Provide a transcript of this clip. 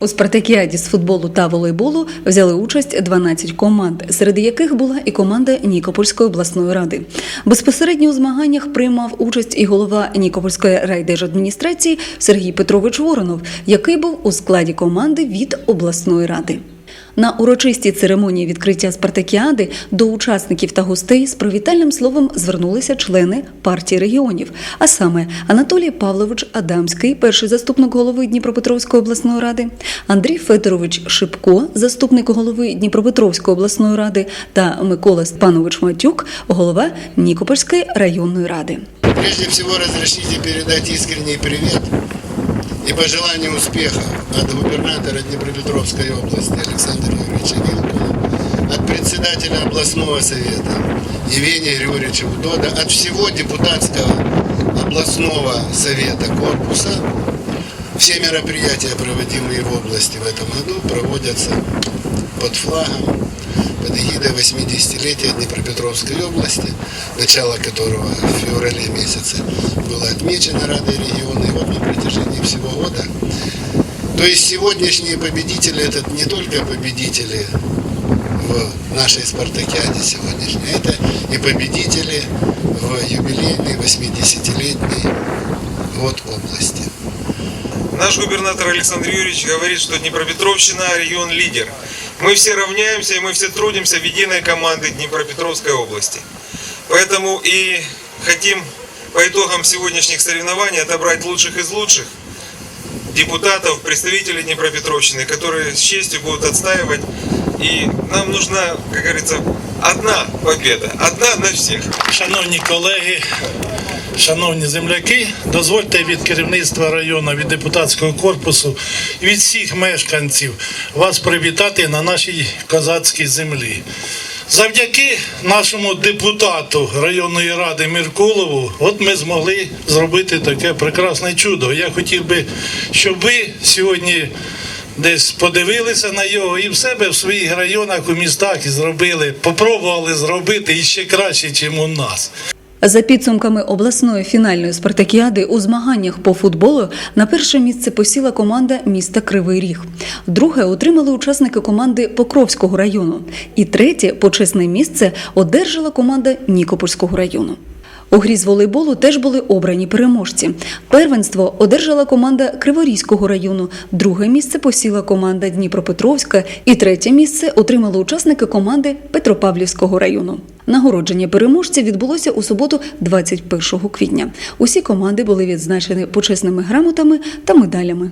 У спартакіаді з футболу та волейболу взяли участь 12 команд, серед яких була і команда Нікопольської обласної ради. Безпосередньо у змаганнях приймав участь і голова Нікопольської райдержадміністрації Сергій Петрович Воронов, який був у складі команди від обласної ради. На урочистій церемонії відкриття спартакіади до учасників та гостей з привітальним словом звернулися члени партії регіонів, а саме Анатолій Павлович Адамський, перший заступник голови Дніпропетровської обласної ради, Андрій Федорович Шипко, заступник голови Дніпропетровської обласної ради, та Микола Степанович Матюк, голова Нікопольської районної ради. Прежде всего разрешите передать искренний привет и пожелание успеха от губернатора Днепропетровской области Александра Юрьевича Вилкула, от председателя областного совета Евгения Григорьевича Удода, от всего депутатского областного совета корпуса. Все мероприятия, проводимые в области в этом году, проводятся под флагом, под эгидой 80-летия Днепропетровской области, начало которого в феврале месяце было отмечено Радой региона, и вот на протяжении всего года. То есть сегодняшние победители, это не только победители в нашей спартакиаде сегодняшней, это и победители в юбилейный 80-летний год области. Наш губернатор Александр Юрьевич говорит, что Днепропетровщина – регион лидер. Мы все равняемся и мы все трудимся в единой команды Днепропетровской области. Поэтому и хотим по итогам сегодняшних соревнований отобрать лучших из лучших депутатов, представителей Днепропетровщины, которые с честью будут отстаивать. И нам нужна, как говорится, одна победа, одна на всех. Шановні колеги, шановні земляки, дозвольте від керівництва району, від депутатського корпусу від всіх мешканців вас привітати на нашій козацькій землі. Завдяки нашому депутату районної ради Міркулову, от ми змогли зробити таке прекрасне чудо. Я хотів би, щоб ви сьогодні десь подивилися на його і в себе в своїх районах, у містах зробили, попробували зробити і ще краще, ніж у нас. За підсумками обласної фінальної спартакіади у змаганнях по футболу на перше місце посіла команда міста Кривий Ріг. Друге отримали учасники команди Покровського району. І третє почесне місце одержала команда Нікопольського району. У грі з волейболу теж були обрані переможці. Первенство одержала команда Криворізького району, друге місце посіла команда Дніпропетровська і третє місце отримали учасники команди Петропавлівського району. Нагородження переможців відбулося у суботу, 21 квітня. Усі команди були відзначені почесними грамотами та медалями.